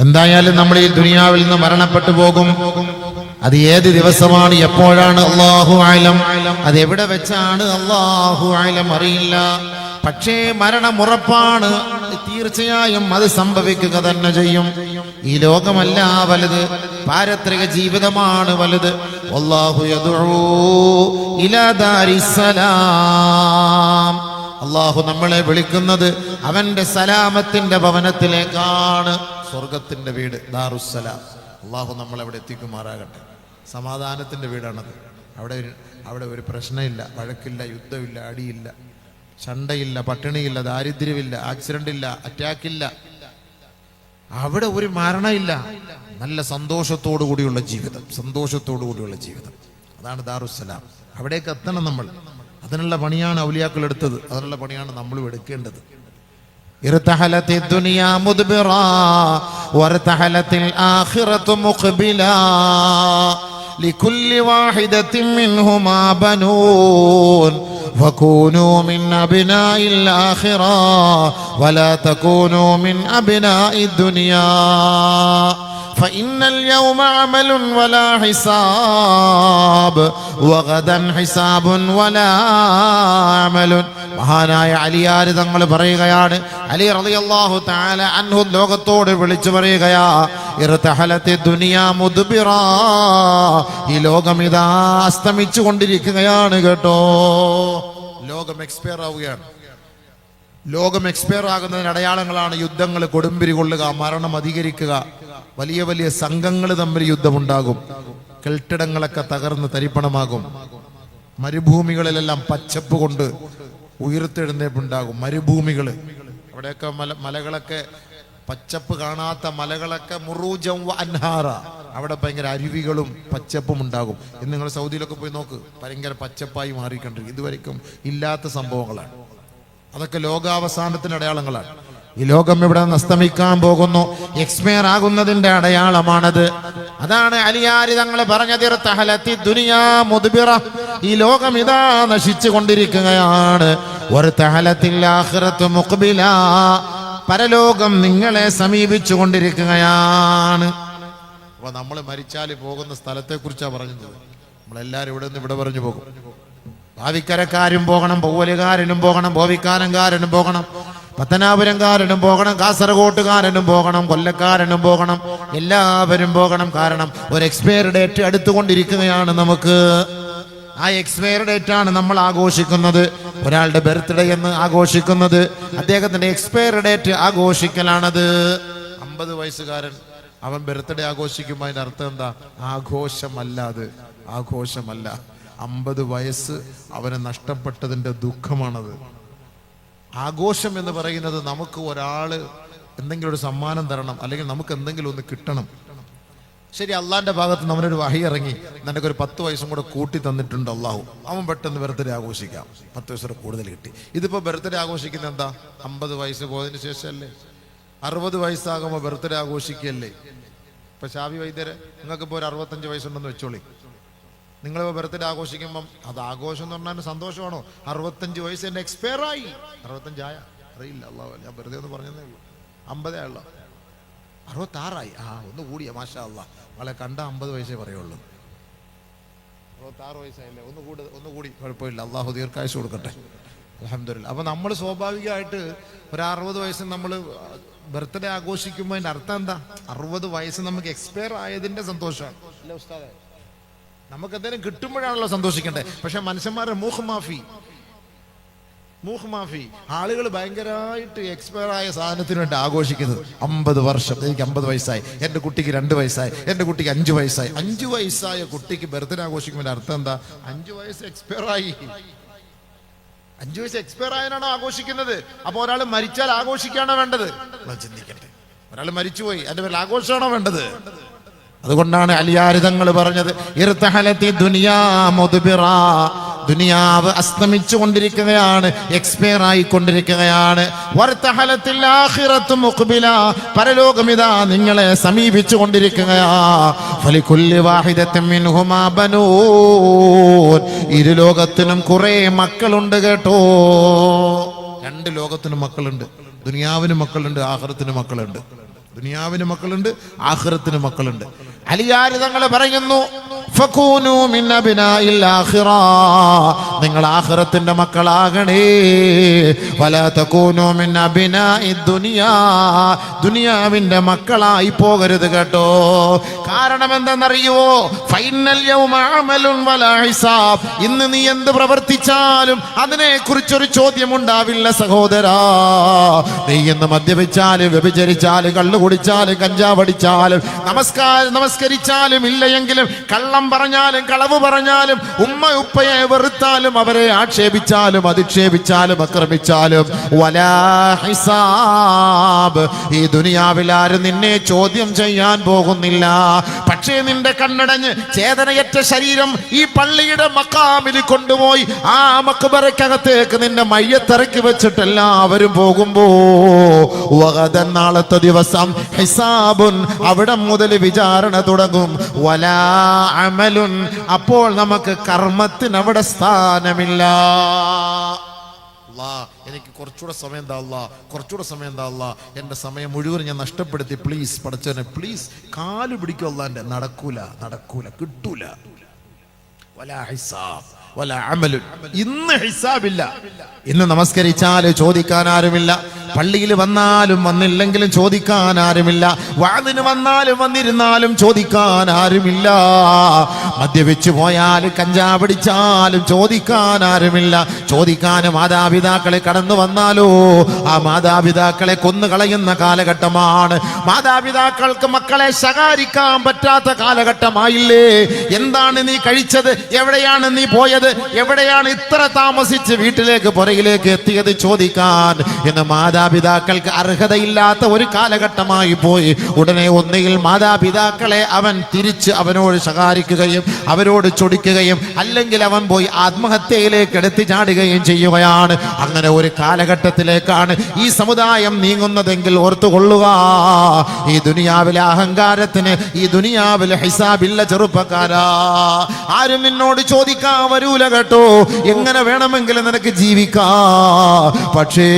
എന്തായാലും നമ്മൾ ഈ ദുനിയാവിൽ നിന്ന് മരണപ്പെട്ടു പോകും. അത് ഏത് ദിവസമാണ്? എപ്പോഴാണ്? അള്ളാഹു ആലം അത് എവിടെ വെച്ചാണ്? അള്ളാഹു ആലം അറിയില്ല. പക്ഷേ മരണം ഉറപ്പാണ്. തീർച്ചയായും അത് സംഭവിക്കുക തന്നെ ചെയ്യും. ഈ ലോകമല്ല വലുത്. പാരത്രിക ജീവിതമാണ് വലുത്. അള്ളാഹു നമ്മളെ വിളിക്കുന്നത് അവന്റെ സലാമത്തിന്റെ ഭവനത്തിലേക്കാണ്. സ്വർഗത്തിന്റെ വീട് ദാറുസലാം അള്ളാഹു നമ്മളെ അവിടെ എത്തിക്കുമാറാകട്ടെ. സമാധാനത്തിന്റെ വീടാണത്. അവിടെ അവിടെ ഒരു പ്രശ്നമില്ല വഴക്കില്ല യുദ്ധമില്ല അടിയില്ല ചണ്ടയില്ല പട്ടിണിയില്ല ദാരിദ്ര്യമില്ല ആക്സിഡന്റ് ഇല്ല അറ്റാക്കില്ല. അവിടെ ഒരു മരണമില്ല. നല്ല സന്തോഷത്തോടു കൂടിയുള്ള ജീവിതം സന്തോഷത്തോടു കൂടിയുള്ള ജീവിതം. അതാണ് ദാറുസലാം അവിടേക്ക് എത്തണം നമ്മൾ. അതിനുള്ള പണിയാണ് ഔലിയാക്കൾ എടുത്തത്. അതിനുള്ള പണിയാണ് നമ്മളും എടുക്കേണ്ടത്. ارتحلت الدنيا مدبرا وارتحلت الآخرة مقبلا لكل واحدة منهما بنون فكونوا من أبناء الآخرة ولا تكونوا من أبناء الدنيا فإن اليوم عمل ولا حساب وغدا حساب ولا عمل മഹാനായ അലിയാര് തങ്ങൾ പറയുകയാണ് അലി റളിയല്ലാഹു തആല അൻഹു ലോകത്തോട് വിളിച്ചു പറയുകയാ ഇർതഹലത്തെ ദുനിയാ മുദ്ബിറാ ഈ ലോകം ഇതാ അസ്തമിച്ചു കൊണ്ടിരിക്കുകയാണ് കേട്ടോ ലോകം എക്സ്പയർ ആവുകയാണ് ലോകം എക്സ്പയർ ആകുന്നതിന് അടയാളങ്ങളാണ് യുദ്ധങ്ങൾ കൊടുമ്പിരി കൊള്ളുക മരണം അധികരിക്കുക വലിയ വലിയ സംഘങ്ങൾ തമ്മിൽ യുദ്ധമുണ്ടാകും. കെട്ടിടങ്ങളൊക്കെ തകർന്ന് തരിപ്പണമാകും. മരുഭൂമികളിലെല്ലാം പച്ചപ്പ് കൊണ്ട് ഉയർത്തെഴുന്നേപ്പുണ്ടാകും. മരുഭൂമികൾ അവിടെയൊക്കെ മല മലകളൊക്കെ പച്ചപ്പ് കാണാത്ത മലകളൊക്കെ മുറൂജം അൻഹാറ. അവിടെ ഭയങ്കര അരുവികളും പച്ചപ്പും ഉണ്ടാകും. ഇന്ന് നിങ്ങൾ സൗദിയിലൊക്കെ പോയി നോക്ക്. ഭയങ്കര പച്ചപ്പായി മാറിക്കൊണ്ടിരിക്കും. ഇതുവരെയും ഇല്ലാത്ത സംഭവങ്ങളാണ്. അതൊക്കെ ലോകാവസാനത്തിന്റെ അടയാളങ്ങളാണ്. ഈ ലോകം ഇവിടെ നിന്ന് അസ്തമിക്കാൻ പോകുന്നു. എക്സ്പയർ ആകുന്നതിന്റെ അടയാളമാണത്. അതാണ് അലിയാരി തങ്ങൾ പറഞ്ഞത് ഇർതഹലത്തി ദുനിയാ മുദ്ബിറ. ഈ ലോകം ഇതാ നശിച്ചു കൊണ്ടിരിക്കുകയാണ് ഒരു തഹലത്തിൽ മുഖബില. പരലോകം നിങ്ങളെ സമീപിച്ചു കൊണ്ടിരിക്കുകയാണ് അപ്പൊ നമ്മൾ മരിച്ചാൽ പോകുന്ന സ്ഥലത്തെ കുറിച്ചാണ് പറഞ്ഞത്. നമ്മളെല്ലാരും ഇവിടെ നിന്ന് ഇവിടെ പറഞ്ഞു പോകും. ഭാവിക്കരക്കാരും പോകണം പൗവലുകാരനും പോകണം ഭോവിക്കാരൻകാരനും പോകണം. പത്തനാപുരംകാരനും പോകണം കാസർഗോട്ടുകാരനും പോകണം കൊല്ലക്കാരനും പോകണം. എല്ലാവരും പോകണം കാരണം ഒരു എക്സ്പയർ ഡേറ്റ് അടുത്തുകൊണ്ടിരിക്കുകയാണ് നമുക്ക്. ആ എക്സ്പയർ ഡേറ്റ് ആണ് നമ്മൾ ആഘോഷിക്കുന്നത്. ഒരാളുടെ ബർത്ത്ഡേ എന്ന് ആഘോഷിക്കുന്നത്. അദ്ദേഹത്തിന്റെ എക്സ്പയർ ഡേറ്റ് ആഘോഷിക്കലാണത്. അമ്പത് വയസ്സുകാരൻ അവൻ ബർത്ത്ഡേ ആഘോഷിക്കുമ്പോൾ അതിന്റെ അർത്ഥം എന്താ? ആഘോഷമല്ല അത്. ആഘോഷമല്ല. അമ്പത് വയസ്സ് അവന് നഷ്ടപ്പെട്ടതിന്റെ ദുഃഖമാണത്. ആഘോഷം എന്ന് പറയുന്നത് നമുക്ക് ഒരാൾ എന്തെങ്കിലും ഒരു സമ്മാനം തരണം അല്ലെങ്കിൽ നമുക്ക് എന്തെങ്കിലും ഒന്ന് കിട്ടണം. ശരി അള്ളാന്റെ ഭാഗത്ത് അവനൊരു വഹി ഇറങ്ങി. നിനക്കൊരു പത്ത് വയസ്സും കൂടെ കൂട്ടി തന്നിട്ടുണ്ട് അള്ളാഹു. അവൻ പെട്ടെന്ന് ബർത്ത്ഡേ ആഘോഷിക്കാം. പത്ത് വയസ്സോടെ കൂടുതൽ കിട്ടി. ഇതിപ്പോ ബർത്ത്ഡേ ആഘോഷിക്കുന്ന എന്താ? അമ്പത് വയസ്സ് പോയതിനു ശേഷമല്ലേ? അറുപത് വയസ്സാകുമ്പോൾ ബർത്ത്ഡേ ആഘോഷിക്കല്ലേ ഇപ്പൊ ഷാവി വൈദ്യരെ നിങ്ങൾക്ക് ഇപ്പോൾ ഒരു അറുപത്തഞ്ച് വയസ്സുണ്ടെന്ന് വെച്ചോളി. നിങ്ങൾ ബർത്ത്ഡേ ആഘോഷിക്കുമ്പം അത് ആഘോഷം എന്ന് പറഞ്ഞാൽ സന്തോഷമാണോ? അറുപത്തഞ്ച് വയസ്സ് എന്റെ എക്സ്പയർ ആയി. അറുപത്തഞ്ചായ അറിയില്ല അള്ളാഹു ഞാൻ വെറുതെ ഒന്ന് പറഞ്ഞതേ ഉള്ളൂ. അമ്പതേ ഉള്ളൂ അറുപത്താറായി. ആ ഒന്ന് കൂടിയ മാഷാ അള്ളാ അവളെ കണ്ട അമ്പത് വയസ്സേ പറയുള്ളൂ. അറുപത്താറ് വയസ്സായില്ലേ? ഒന്ന് കൂടി ഒന്ന് കൂടി. കുഴപ്പമില്ല അള്ളാഹു ദീർഘായുസ് കൊടുക്കട്ടെ. അലഹമില്ല അപ്പോൾ നമ്മൾ സ്വാഭാവികമായിട്ട് ഒരു അറുപത് വയസ്സ് നമ്മൾ ബർത്ത്ഡേ ആഘോഷിക്കുമ്പോൾ അതിന്റെ അർത്ഥം എന്താ? അറുപത് വയസ്സ് നമുക്ക് എക്സ്പയർ ആയതിന്റെ സന്തോഷമാണ്. അല്ലേ ഉസ്താദേ. നമുക്ക് എന്തെങ്കിലും കിട്ടുമ്പോഴാണല്ലോ സന്തോഷിക്കേണ്ടത്. പക്ഷെ മനുഷ്യന്മാരുടെ മൂഹ് മാഫി മൂഹ് മാഫി ആളുകൾ ഭയങ്കരമായിട്ട് എക്സ്പയർ ആയ സാധനത്തിന് വേണ്ടി ആഘോഷിക്കുന്നത്. അമ്പത് വർഷം. എനിക്ക് അമ്പത് വയസ്സായി. എന്റെ കുട്ടിക്ക് രണ്ട് വയസ്സായി. എന്റെ കുട്ടിക്ക് അഞ്ച് വയസ്സായി. അഞ്ച് വയസ്സായ കുട്ടിക്ക് ബർത്ത്ഡേ ആഘോഷിക്കുമ്പോൾ അർത്ഥം എന്താ? അഞ്ച് വയസ്സ് എക്സ്പയർ ആയി. അഞ്ചു വയസ്സ് എക്സ്പയർ ആയതിനാണ് ആഘോഷിക്കുന്നത്. അപ്പൊ ഒരാൾ മരിച്ചാൽ ആഘോഷിക്കാണോ വേണ്ടത്? ചിന്തിക്കട്ടെ. ഒരാൾ മരിച്ചുപോയി. അതിന്റെ പേരിൽ ആഘോഷമാണോ വേണ്ടത്? അതുകൊണ്ടാണ് അലിയാരിതങ്ങൾ പറഞ്ഞത് ദുനിയാവ് അസ്തമിച്ചു കൊണ്ടിരിക്കുകയാണ് എക്സ്പയർ ആയിക്കൊണ്ടിരിക്കുകയാണ്. വർത്തഹലത്തിൽ ആഖിറത്തു മുഖ്ബില. പരലോകം ഇതാ നിങ്ങളെ സമീപിച്ചു കൊണ്ടിരിക്കുകയാണ് ഇരു കുറെ മക്കളുണ്ട് കേട്ടോ. രണ്ട് ലോകത്തിനും മക്കളുണ്ട്. ദുനിയാവിന് മക്കളുണ്ട് ആഹ്റത്തിന് മക്കളുണ്ട്. ദുനിയാവിന് മക്കളുണ്ട് ആഹ്റത്തിന് മക്കളുണ്ട്. അലിയാര് തങ്ങൾ പറയുന്നു നിങ്ങൾ ആഹ്റത്തിന്റെ മക്കളാകണേ. ദുനിയാവിന്റെ മക്കളായി പോകരുത് കേട്ടോ. കാരണം എന്തെന്നറിയുവോ? ഫൈനൽ ഇന്ന് നീ എന്ത് പ്രവർത്തിച്ചാലും അതിനെ കുറിച്ചൊരു ചോദ്യം ഉണ്ടാവില്ല സഹോദരാ. നീ ഇന്ന് മദ്യപിച്ചാലും വ്യഭിചരിച്ചാലും കള്ളു കുടിച്ചാലും കഞ്ചാവടിച്ചാലും നമസ്കാരം നമസ്കരിച്ചാലും ഇല്ലയെങ്കിലും കള്ളം പറഞ്ഞാലും കളവ് പറഞ്ഞാലും ഉമ്മ ഉപ്പയെ വെറുത്താലും അവരെ ആക്ഷേപിച്ചാലും അധിക്ഷേപിച്ചാലും അക്രമിച്ചാലും വലാ ഹിസാബ്. ഈ ദുനിയാവിൽ ആരും നിന്നെ ചോദ്യം ചെയ്യാൻ പോകുന്നില്ല. പക്ഷേ നിന്റെ കണ്ണടഞ്ഞ് ചേതനയറ്റ ശരീരം ഈ പള്ളിയുടെ മക്കാമിൽ കൊണ്ടുപോയി ആ മക്ബറയ്ക്കകത്തേക്ക് നിന്റെ മയ്യത്തിറക്കി വെച്ചിട്ട് എല്ലാവരും പോകുമ്പോ നാളത്തെ ദിവസം ഹിസാബുൻ അവിടെ മുതൽ വിചാരണ തുടങ്ങും. വലാ അമലുൻ അപ്പോൾ നമുക്ക് കർമ്മത്തിന് അവിടെ സ്ഥാനമില്ല എനിക്ക് കുറച്ചുകൂടെ സമയം എന്താ കുറച്ചുകൂടെ സമയം എന്താ അല്ലാ എന്റെ സമയം മുഴുവൻ ഞാൻ നഷ്ടപ്പെടുത്തി. പ്ലീസ് പഠിച്ചവനെ പ്ലീസ് കാൽ പിടിക്കും അല്ലാന്റെ നടക്കൂല നടക്കൂല കിട്ടൂല. ഇന്ന് ഹിസാബില്ല. ഇന്ന് നമസ്കരിച്ചാൽ ചോദിക്കാൻ ആരുമില്ല. പള്ളിയിൽ വന്നാലും വന്നില്ലെങ്കിലും ചോദിക്കാൻ ആരുമില്ല. വാതിന് വന്നാലും വന്നിരുന്നാലും ചോദിക്കാൻ ആരുമില്ല. മദ്യപിച്ചു പോയാലും കഞ്ചാപിടിച്ചാലും ചോദിക്കാൻ ആരുമില്ല. ചോദിക്കാൻ മാതാപിതാക്കളെ കടന്നു വന്നാലോ? ആ മാതാപിതാക്കളെ കൊന്നു കളയുന്ന കാലഘട്ടമാണ്. മാതാപിതാക്കൾക്ക് മക്കളെ ശകാരിക്കാൻ പറ്റാത്ത കാലഘട്ടമായില്ലേ? എന്താണ് നീ കഴിച്ചത്? എവിടെയാണ് നീ പോയത്? എവിടെയാണ് ഇത്ര താമസിച്ച് വീട്ടിലേക്ക് പുറകിലേക്ക് എത്തിയത് ചോദിക്കാൻ? എന്ന് മാതാപിതാക്കൾക്ക് അർഹതയില്ലാത്ത ഒരു കാലഘട്ടമായി പോയി. ഉടനെ ഒന്നുകിൽ മാതാപിതാക്കളെ അവൻ തിരിച്ച് അവനോട് ശകാരിക്കുകയും അവരോട് ചൊടിക്കുകയും അല്ലെങ്കിൽ അവൻ പോയി ആത്മഹത്യയിലേക്ക് എടുത്തു ചാടുകയും ചെയ്യുകയാണ്. അങ്ങനെ ഒരു കാലഘട്ടത്തിലേക്കാണ് ഈ സമുദായം നീങ്ങുന്നതെങ്കിൽ ഓർത്തുകൊള്ളുക. ഈ ദുനിയാവിലെ അഹങ്കാരത്തിന് ഈ ദുനിയാവിലെ ഹിസാബില്ല ചെറുപ്പക്കാരാ. ആരും നിന്നോട് ചോദിക്കാൻ വരൂല കേട്ടോ. എങ്ങനെ വേണമെങ്കിലും നിനക്ക് ജീവിക്കാം. പക്ഷേ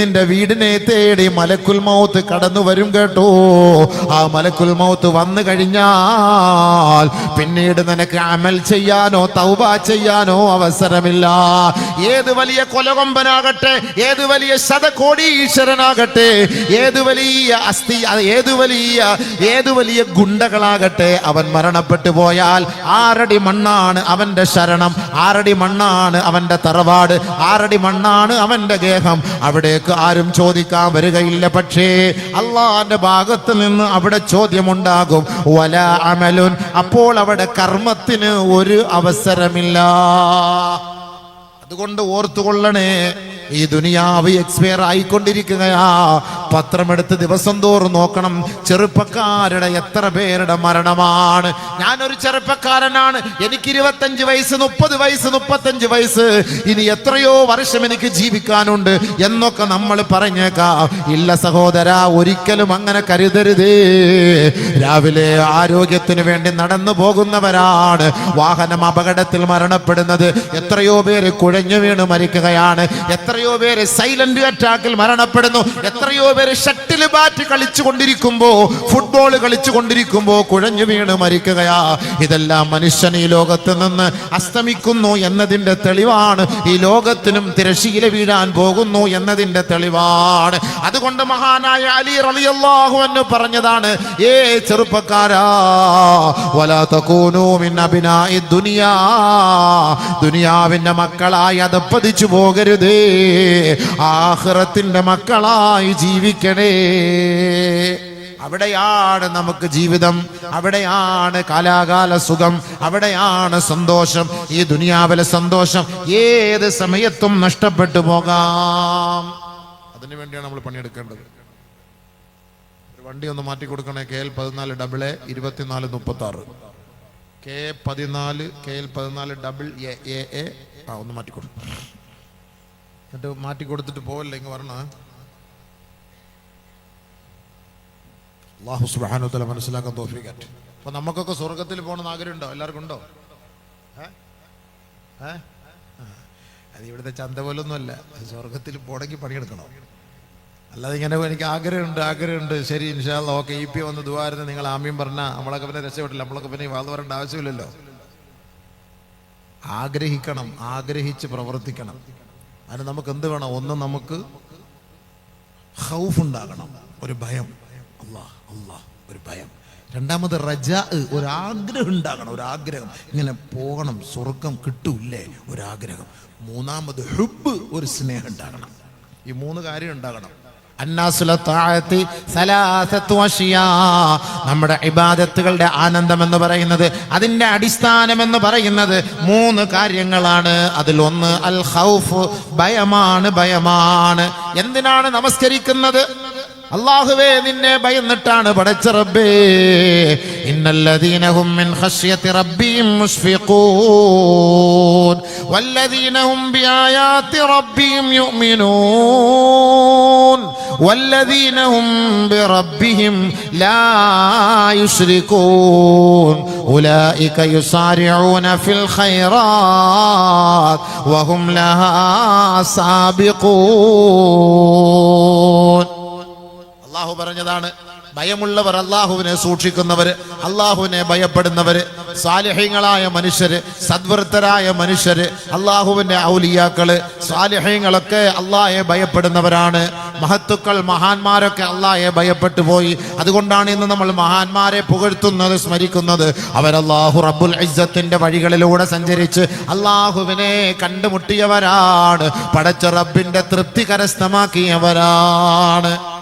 നിന്റെ വീടിനെ തേടി മലക്കുൽ മൗത്ത് കടന്നു വരും കേട്ടോ. ആ മലക്കുൽ മൗത്ത് വന്നു കഴിഞ്ഞാൽ പിന്നീട് നിനക്ക് അമൽ ചെയ്യാനോ തൗബ ചെയ്യാനോ അവസരമില്ല. ഏത് വലിയ കൊലകൊമ്പനാകട്ടെ ഏത് വലിയ ശതകോടീശ്വരനാകട്ടെ ഏത് വലിയ അസ്ഥി ഏത് വലിയ ഏത് വലിയ ഗുണ്ടകളാകട്ടെ അവൻ മരണപ്പെട്ടു പോയാൽ ആറടി മണ്ണാണ് അവന്റെ ശരണം ആറടി മണ്ണാണ് അവന്റെ തറവാട് ആറടി മണ്ണാണ് അവന്റെ ഗേഹം. അവിടേക്ക് ആരും ചോദിക്കാൻ വരികയില്ല. പക്ഷേ അള്ളാന്റെ ഭാഗത്ത് നിന്ന് അവിടെ ചോദ്യമുണ്ടാകും. വല അമലുൻ അപ്പോൾ അവിടെ കർമ്മത്തിന് ഒരു അവസരമില്ല. അതുകൊണ്ട് ഓർത്തുകൊള്ളണേ ഈ ദുനിയാവ് എക്സ്പയർ ആയിക്കൊണ്ടിരിക്കുകയാ. പത്രമെടുത്ത് ദിവസം തോറും നോക്കണം. ചെറുപ്പക്കാരുടെ എത്ര പേരുടെ മരണമാണ്. ഞാനൊരു ചെറുപ്പക്കാരനാണ്. എനിക്ക് ഇരുപത്തഞ്ച് വയസ്സ് മുപ്പത് വയസ്സ് മുപ്പത്തഞ്ച് വയസ്സ്. ഇനി എത്രയോ വർഷം എനിക്ക് ജീവിക്കാനുണ്ട് എന്നൊക്കെ നമ്മൾ പറഞ്ഞേക്കാം. ഇല്ല സഹോദര ഒരിക്കലും അങ്ങനെ കരുതരുത്. രാവിലെ ആരോഗ്യത്തിന് വേണ്ടി നടന്നു പോകുന്നവരാണ് വാഹനം അപകടത്തിൽ മരണപ്പെടുന്നത്. എത്രയോ പേര് കുഴഞ്ഞു വീണ് മരിക്കുകയാണ്. എത്രയോ പേര് സൈലന്റ് അറ്റാക്കിൽ മരണപ്പെടുന്നു. എത്രയോ പേര് ഷട്ടിൽ ബാറ്റ് കളിച്ചു കൊണ്ടിരിക്കുമ്പോ ഫുട്ബോൾ കളിച്ചു കൊണ്ടിരിക്കുമ്പോ കുഴഞ്ഞു വീണ് മരിക്കുകയാ. ഇതെല്ലാം മനുഷ്യൻ ഈ ലോകത്ത് നിന്ന് അസ്തമിക്കുന്നു എന്നതിന്റെ തെളിവാണ്. ഈ ലോകത്തിനും തിരശീല വീഴാൻ പോകുന്നു എന്നതിന്റെ തെളിവാണ്. അതുകൊണ്ട് മഹാനായ അലി റളിയല്ലാഹു അൻഹു പറഞ്ഞതാണ് ഏ ചെറുപ്പക്കാരാ ദുനിയാ. ദുനിയാവിന്റെ മക്കളായി അതപ്പതിച്ചു പോകരുതേ. ആഖിറത്തിന്റെ മക്കളായി ജീവിക്കണേ. അവിടെയാണ് നമുക്ക് ജീവിതം. അവിടെയാണ് കാലാകാല സുഖം. അവിടെയാണ് സന്തോഷം. ഈ ദുനിയാവിലെ സന്തോഷം ഏത് സമയത്തും നഷ്ടപ്പെട്ടു പോകാം. അതിനു വേണ്ടിയാണ് നമ്മൾ പണിയെടുക്കേണ്ടത്. ഒരു വണ്ടി ഒന്ന് മാറ്റി കൊടുക്കണേ. കെ എൽ പതിനാല് ഡബിൾ എ ഇരുപത്തിനാല് മുപ്പത്തി ആറ് കെ പതിനാല് കെ എൽ പതിനാല് ഡബിൾ എ എ എ ആ ഒന്ന് മാറ്റി കൊടുക്കും എന്നിട്ട് മാറ്റി കൊടുത്തിട്ട് പോവല്ലേ ഇങ്ങ് വരണ. അള്ളാഹു സുബാനുത്തല മനസ്സിലാക്കാൻ തോഫിക്കറ്റ് അപ്പൊ നമുക്കൊക്കെ സ്വർഗത്തിൽ പോകണമെന്ന് ആഗ്രഹമുണ്ടോ? എല്ലാവർക്കും ഉണ്ടോ. അത് ഇവിടുത്തെ ചന്ത പോലൊന്നുമല്ല. സ്വർഗത്തിൽ പോണെങ്കിൽ പണിയെടുക്കണം. അല്ലാതെ ഇങ്ങനെ എനിക്ക് ആഗ്രഹമുണ്ട് ആഗ്രഹമുണ്ട്. ശരി ഇൻഷാല്ല ഓക്കെ ഇ പി വന്ന് ദുവാരുന്ന് നിങ്ങൾ ആമ്യം പറഞ്ഞാൽ നമ്മളൊക്കെ പിന്നെ രക്ഷപ്പെട്ടില്ല. നമ്മളൊക്കെ പിന്നെ വാത് പറയേണ്ട ആവശ്യമില്ലല്ലോ. ആഗ്രഹിക്കണം ആഗ്രഹിച്ച് പ്രവർത്തിക്കണം. അതിന് നമുക്ക് എന്ത് വേണം? ഒന്ന് നമുക്ക് ഹൗഫ് ഉണ്ടാകണം ഒരു ഭയം. അല്ലാ അള്ളാഹ് ഒരു ഭയം. രണ്ടാമത് റജ ഒരാഗ്രഹം ഉണ്ടാകണം ഒരാഗ്രഹം. ഇങ്ങനെ പോകണം സ്വർഗം കിട്ടൂല്ലേ ഒരാഗ്രഹം. മൂന്നാമത് ഹുബ് ഒരു സ്നേഹം ഉണ്ടാകണം. ഈ മൂന്ന് കാര്യം ഉണ്ടാകണം. നമ്മുടെ ഇബാദത്തുകളുടെ ആനന്ദം എന്ന് പറയുന്നത് അതിന്റെ അടിസ്ഥാനം എന്ന് പറയുന്നത് മൂന്ന് കാര്യങ്ങളാണ്. അതിൽ ഒന്ന് അൽ ഹൗഫ് ഭയമാണ് ഭയമാണ്. എന്തിനാണ് നമസ്കരിക്കുന്നത്? അള്ളാഹുവേ നിന്നെ ഭയന്നിട്ടാണ് പടച്ച റബ്ബേ ഇന്നല്ലദീനഹും മിൻ ഖശ്യത്തി റബ്ബിഹിം മുശ്ഫിഖൂൻ വല്ലദീനഹും ബിആയാതി റബ്ബിഹിം യുഅ്മിനൂൻ വല്ലദീനഹും ബിറബ്ബിഹിം ലാ യുശ്രികൂൻ ഉലൈക യുസാരിഊന ഫിൽ ഖൈറാത്ത് വഹും ലഹാ സാബിഖൂൻ ഭയമുള്ളവർ അള്ളാഹുവിനെ സൂക്ഷിക്കുന്നവര് അള്ളാഹുവിനെ ഭയപ്പെടുന്നവര് സാലിഹ്യങ്ങളായ മനുഷ്യര് സദ്വൃത്തരായ മനുഷ്യര് അള്ളാഹുവിന്റെ ഔലിയാക്കൾ സാലിഹ്യങ്ങളൊക്കെ അള്ളാഹെ ഭയപ്പെടുന്നവരാണ്. മഹത്തുക്കൾ മഹാന്മാരൊക്കെ അള്ളാഹെ ഭയപ്പെട്ടു പോയി. അതുകൊണ്ടാണ് ഇന്ന് നമ്മൾ മഹാന്മാരെ പുകഴ്ത്തുന്നത് സ്മരിക്കുന്നത്. അവരല്ലാഹു റബ്ബുൽ ഇസ്സത്തിന്റെ വഴികളിലൂടെ സഞ്ചരിച്ച് അള്ളാഹുവിനെ കണ്ടുമുട്ടിയവരാണ്. പടച്ച റബ്ബിന്റെ തൃപ്തി കരസ്ഥമാക്കിയവരാണ്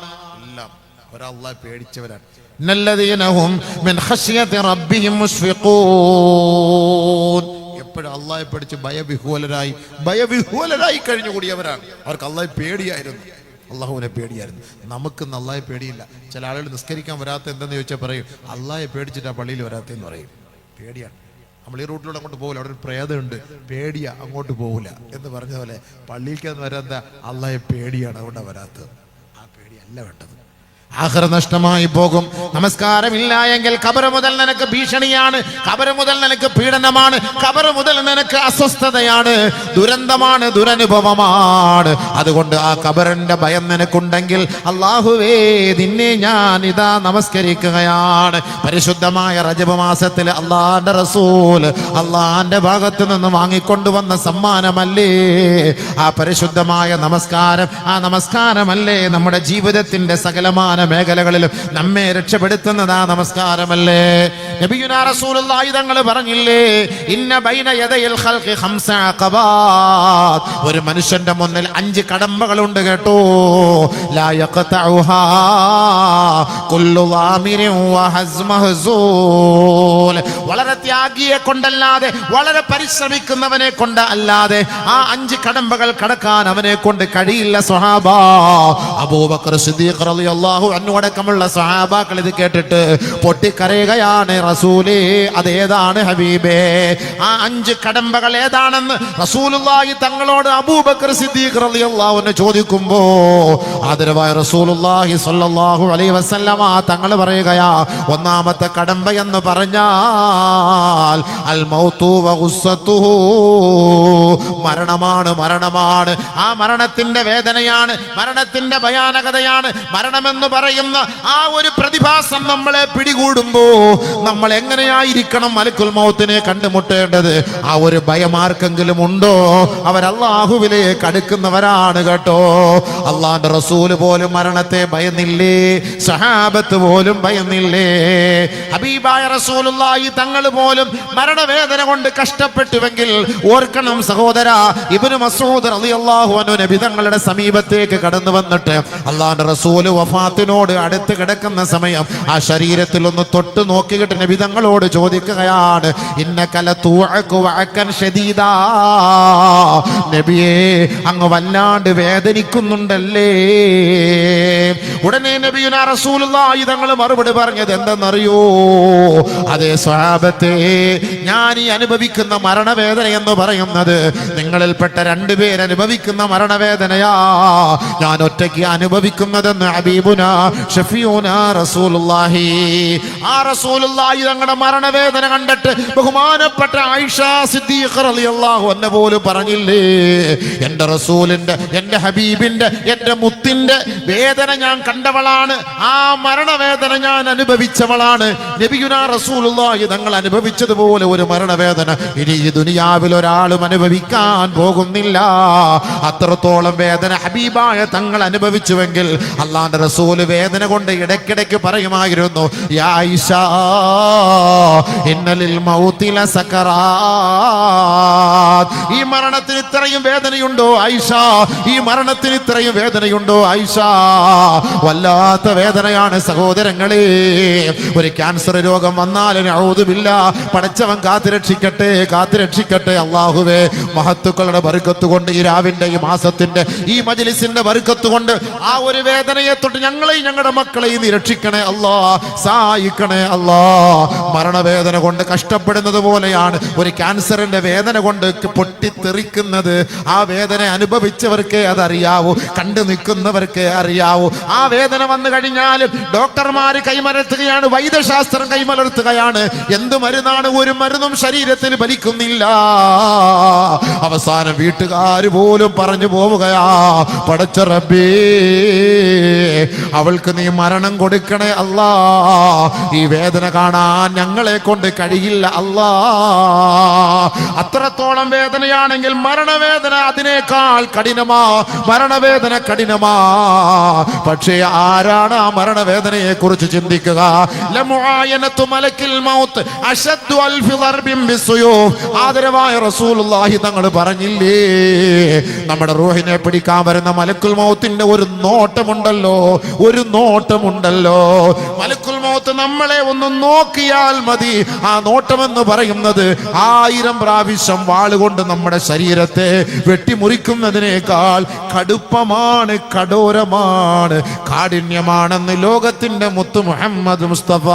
പേടിച്ചവരാണ്. അള്ളാഹെ കഴിഞ്ഞു എപ്പോഴും അള്ളാഹെ പേടിച്ച് ഭയവിഹ്വലരായി ഭയവിഹ്വലരായി കഴിഞ്ഞുകൂടിയവരാണ്. അവർക്ക് അള്ളാഹെ പേടിയായിരുന്നു. അള്ളാഹുവിനെ പേടിയായിരുന്നു. നമുക്ക് നല്ലായി പേടിയില്ല. ചില ആളുകൾ നിസ്കരിക്കാൻ വരാത്ത എന്തെന്ന് ചോദിച്ചാൽ പറയും അള്ളാഹെ പേടിച്ചിട്ട് ആ പള്ളിയിൽ വരാത്തെന്ന് പറയും. പേടിയാണ്. നമ്മൾ ഈ റൂട്ടിലൂടെ അങ്ങോട്ട് പോകില്ല അവിടെ ഒരു പ്രേതമുണ്ട്. പേടിയാ അങ്ങോട്ട് പോകില്ല എന്ന് പറഞ്ഞ പോലെ പള്ളിയിലേക്ക് വരാത്ത അള്ളാഹെ പേടിയാണ്. അതുകൊണ്ടാണ് വരാത്തത്. ആ പേടിയല്ല വേണ്ടത്. ആഹ്റ നഷ്ടമായി പോകും. നമസ്കാരമില്ല എങ്കിൽ കബർ മുതൽ നിനക്ക് ഭീഷണിയാണ്. കബർ മുതൽ നിനക്ക് പീഡനമാണ്. കബർ മുതൽ നിനക്ക് അസ്വസ്ഥതയാണ്. ദുരന്തമാണ് ദുരനുഭവമാണ്. അതുകൊണ്ട് ആ കബറിന്റെ ഭയം നിനക്കുണ്ടെങ്കിൽ അള്ളാഹുവേ നിന്നെ ഞാൻ ഇതാ നമസ്കരിക്കുകയാണ്. പരിശുദ്ധമായ റജബ് മാസത്തിൽ അള്ളാന്റെ റസൂൽ അള്ളാന്റെ ഭാഗത്ത് നിന്ന് വാങ്ങിക്കൊണ്ടുവന്ന സമ്മാനമല്ലേ? ആ പരിശുദ്ധമായ നമസ്കാരം ആ നമസ്കാരമല്ലേ നമ്മുടെ ജീവിതത്തിന്റെ സകലമായ മേഖലകളിലും നമ്മെ രക്ഷപ്പെടുത്തുന്നതാ നമസ്കാരമല്ലേ? നബിയുനാ റസൂലുള്ളാഹി പറഞ്ഞില്ലേ ഇന്ന ബൈന യദയിൽ ഒരു മനുഷ്യന്റെ മുന്നിൽ അഞ്ച് കടമ്പകളുണ്ട് കേട്ടോ. വളരെ ത്യാഗിയെ കൊണ്ടല്ലാതെ വളരെ പരിശ്രമിക്കുന്നവനെ കൊണ്ട് അല്ലാതെ ആ അഞ്ച് കടമ്പകൾ കടക്കാൻ അവനെ കൊണ്ട് കഴിയില്ല സ്വഹാബ. അബൂബക്കർ സിദ്ദീഖ് അൻഹു അടക്കമുള്ള സ്വഹാബാക്കൾ ഇത് കേട്ടിട്ട് പൊട്ടിക്കരയുകയാണ് റസൂലേ. അതേതാണ് ഹബീബേ? ആ അഞ്ച് കടമ്പകൾ ഏതാണെന്ന് റസൂലുള്ളാഹി തങ്ങളോട് അബൂബക്കർ സിദ്ദീഖ് റളിയല്ലാഹു അൻഹു ചോദിക്കുമ്പോ ആദരവായ റസൂലുള്ളാഹി സ്വല്ലല്ലാഹു അലൈഹി വസല്ലമ തങ്ങൾ പറയുകയാ ഒന്നാമത്തെ കടമ്പ എന്ന് പറഞ്ഞാൽ അൽ മൗതു വ വഗുസ്സതുഹു മരണമാണ് മരണമാണ്. ആ മരണത്തിന്റെ വേദനയാണ് മരണത്തിന്റെ ഭയാനകതയാണ്. മരണമെന്ന് പറയുന്ന ആ ഒരു പ്രതിഭാസം നമ്മളെ പിടികൂടുമ്പോ നമ്മൾ എങ്ങനെയായിരിക്കണം മലക്കുൽ മൗത്തിനെ കണ്ടുമുട്ടേണ്ടത്? ആ ഒരു ഭയമാർക്കെങ്കിലും ഉണ്ടോ? അവർ അള്ളാഹുവിലേക്ക് അടുക്കുന്നവരാണ് കേട്ടോ. അള്ളാന്റെ റസൂൽ പോലും മരണത്തെ ഭയന്നില്ലേ? സഹാബത്ത് പോലും ഭയന്നില്ലേ? ഹബീബായ റസൂലുള്ളാഹി തങ്ങൾ പോലും മരണവേദന കൊണ്ട് കഷ്ടപ്പെട്ടുവെങ്കിൽ ഓർക്കണം സഹോദര ഇബ്നു മസ്ഊദ് അള്ളാഹു അൻഹു നബി തങ്ങളുടെ സമീപത്തേക്ക് കടന്നു വന്നിട്ട് അള്ളാന്റെ റസൂൽ വഫാത്തിനോട് അടുത്ത് കിടക്കുന്ന സമയം ആ ശരീരത്തിൽ ഒന്ന് തൊട്ട് നോക്കിയിട്ട് നബി തങ്ങളോട് ചോദിക്കുകയാണ് ഇന്ന കല ശദീദാ നബിയേ അങ്ങ് വല്ലാണ്ട് വേദനിക്കുന്നുണ്ടല്ലേ? ഉടനെ നബിയുന റസൂലുള്ളാഹി തങ്ങൾ മറുപടി പറഞ്ഞത് എന്തെന്നറിയോ? അതേ സ്വഹാബത്തെ ഞാൻ ഈ അനുഭവിക്കുന്ന മരണവേദന എന്ന് പറയുന്നത് നിങ്ങളിൽപ്പെട്ട രണ്ടുപേരനുഭവിക്കുന്ന മരണവേദനയാ. ഞാൻ ഒറ്റയ്ക്ക് അനുഭവിക്കുന്നതെന്ന് റസൂലുള്ളാഹി ആ റസൂലുള്ളാഹി തങ്ങളുടെ മരണവേദന കണ്ടിട്ട് ബഹുമാനപ്പെട്ട ആയിഷ സിദ്ദീഖ റളിയല്ലാഹു അൻഹ പോലും പറഞ്ഞില്ലേ എന്റെ റസൂലിന്റെ എന്റെ ഹബീബിന്റെ എന്റെ മുത്തിന്റെ വേദന ഞാൻ കണ്ടവളാണ്. ആ മരണവേദന ഞാൻ അനുഭവിച്ചവളാണ്. നബിയുനാ റസൂലുള്ളാഹി തങ്ങൾ അനുഭവിച്ചതുപോലെ ഒരു മരണവേദന ഇനി ഈ ദുനിയാവിൽ ഒരാളും അനുഭവിക്കാൻ പോകുന്നില്ല. അത്രത്തോളം വേദന ഹബീബായ തങ്ങൾ അനുഭവിച്ചുവെങ്കിൽ അള്ളാന്റെ റസൂൽ വേദന കൊണ്ട് ഇടയ്ക്കിടയ്ക്ക് പറയുമായിരുന്നു ഇന്നലിൽ മൗത്തില സക്കറാത്ത്. ഈ മരണത്തിന് ഇത്രയും വേദനയുണ്ടോ ഐഷ ഈ മരണത്തിന് ഇത്രയും വേദനയുണ്ടോ ഐഷ വല്ലാത്ത വേദനയാണ് സഹോദരങ്ങളെ. ഒരു ക്യാൻസർ രോഗം വന്നാൽ ഔതുമില്ല പടച്ചവൻ കാത്തുരക്ഷിക്കട്ടെ കാത്തുരക്ഷിക്കട്ടെ അള്ളാഹുവേ മഹത്തുക്കളുടെ വറുക്കത്ത് കൊണ്ട് ഈ രാവിന്റെ ഈ മാസത്തിന്റെ ഈ മജലിസിന്റെ വറുക്കത്ത് കൊണ്ട് ആ ഒരു വേദനയെ തൊട്ട് ഞങ്ങളെയും ഞങ്ങളുടെ മക്കളെയും നീ രക്ഷിക്കണേ അല്ലാ. സഹായിക്കണേ അല്ലാ. മരണവേദന കൊണ്ട് കഷ്ടപ്പെടുന്നത് പോലെയാണ്. ഒരു ക്യാൻസറിന്റെ വേദന കൊണ്ട് പൊട്ടിത്തെറിക്കുന്നത് ആ വേദന അനുഭവിച്ചവർക്കേ അതറിയാവൂ കണ്ടു നിൽക്കുന്നവർക്കേ അറിയാവൂ. ആ വേദന വന്നു കഴിഞ്ഞാൽ ഡോക്ടർമാർ കൈമലർത്തുകയാണ് വൈദ്യശാസ്ത്രം കൈമലർത്തുകയാണ്. എന്ത് മരുന്നാണ് ഒരു മരുന്നും ശരീരത്തിൽ ഫലിക്കുന്നില്ല. അവസാനം വീട്ടുകാർ പോലും പറഞ്ഞു പോവുകയാ പടച്ച റബ്ബേ അവൾക്ക് നീ മരണം കൊടുക്കണേ അല്ലാ. ഈ വേദന കാണാൻ ഞങ്ങളെ കൊണ്ട് കഴിയില്ല അല്ലാ. അത്രത്തോളം വേദനയാണെങ്കിൽ മരണവേദന അതിനേക്കാൾ കഠിനമാ. മരണവേദന കഠിനമാ. പക്ഷേ ആരാണ് ആ മരണവേദനയെ കുറിച്ച് ചിന്തിക്കുക. ആദരവായ റസൂലുള്ളാഹി തങ്ങൾ പറഞ്ഞില്ലേ? നമ്മുടെ റൂഹിനെ പിടിക്കാൻ വരുന്ന മലക്കുൽ മൗത്തിന്റെ ഒരു നോട്ടമുണ്ടല്ലോ. ഒരു നോട്ടമുണ്ടല്ലോ. മലക്കുൽ മൗത്ത് നമ്മളെ ഒന്ന് നോക്കിയാൽ മതി. ആ നോട്ടമെന്ന് പറയുന്നത് ആയിരം പ്രാവശ്യം വാളുകൊണ്ട് നമ്മുടെ ശരീരത്തെ വെട്ടിമുറിക്കുന്നതിനേക്കാൾ കടുപ്പമാണ് കടോരമാണ് കാഠിന്യമാണെന്ന് ലോകത്തിന്റെ മുത്ത് മുഹമ്മദ് മുസ്തഫ.